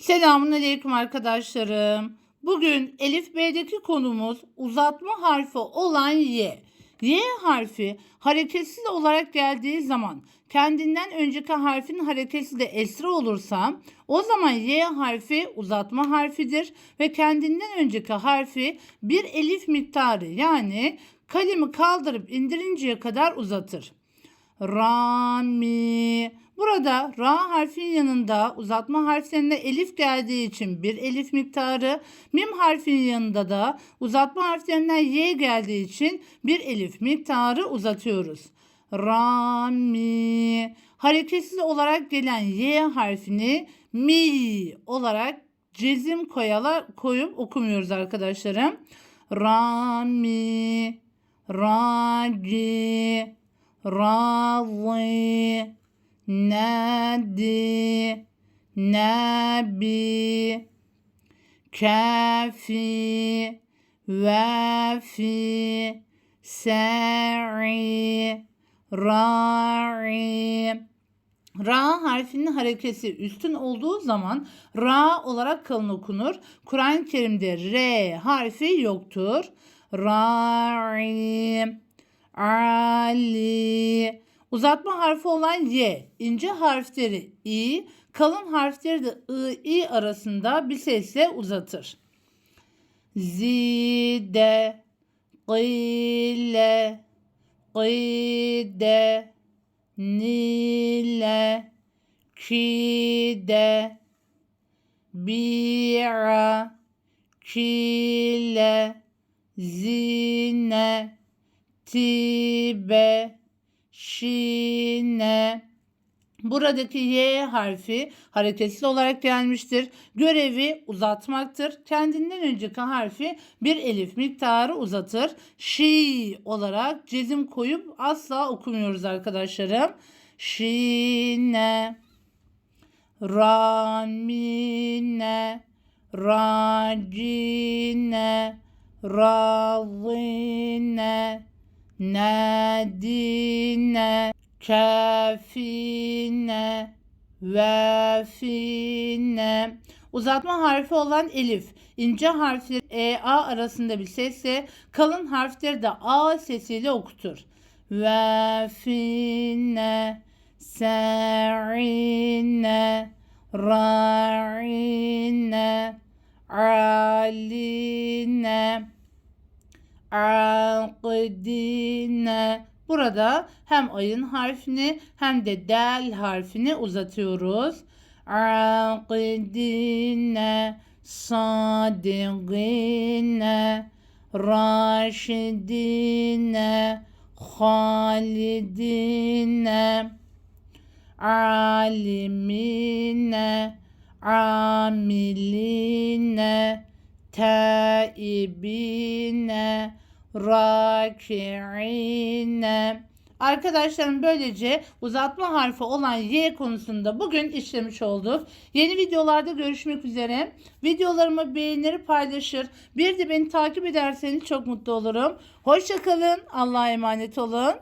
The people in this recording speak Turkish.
Selamun Aleyküm arkadaşlarım. Bugün Elif B'deki konumuz uzatma harfi olan Y. Y harfi hareketsiz olarak geldiği zaman kendinden önceki harfin harekesi de esra olursa o zaman Y harfi uzatma harfidir ve kendinden önceki harfi bir elif miktarı yani kalemi kaldırıp indirinceye kadar uzatır. Rami. Burada ra harfinin yanında uzatma harflerinde elif geldiği için bir elif miktarı, mim harfinin yanında da uzatma harflerinden y geldiği için bir elif miktarı uzatıyoruz. Rami. Hareketsiz olarak gelen y harfini mi olarak cezim koyala, koyup okumuyoruz arkadaşlarım. Rami. Ragi. Razi. Nadi. Nabi. Kafi. Vafi. Sa'i. Ra'i. Ra harfinin harekesi üstün olduğu zaman ra olarak kalın okunur. Kur'an-ı Kerim'de R harfi yoktur. Ra'i, Ali. Uzatma harfi olan Y, ince harfleri i, kalın harfleri de ı, i arasında bir sesle uzatır. Zide, qile, qide, nile, kide, bi'a, kile, zine, tibe, şine. Buradaki Y harfi hareketli olarak gelmiştir. Görevi uzatmaktır. Kendinden önceki harfi bir elif miktarı uzatır. Şi olarak cezim koyup asla okumuyoruz arkadaşlarım. Şine, ramine, racine, razine, nadine, kafine, vafine. Uzatma harfi olan elif, ince harfleri e a arasında bir sesle, kalın harfleri de a sesiyle okutur. Vafine, sa'ine, ra'ine, aline, akdine. Burada hem ayın harfini hem de del harfini uzatıyoruz. Akdine, sadigine, raşidine, halidine, alimine, amiline, taibine, rakiine. Arkadaşlarım böylece uzatma harfi olan Y konusunda bugün işlemiş olduk. Yeni videolarda görüşmek üzere. Videolarımı beğenir, paylaşır. Bir de beni takip ederseniz çok mutlu olurum. Hoşçakalın. Allah'a emanet olun.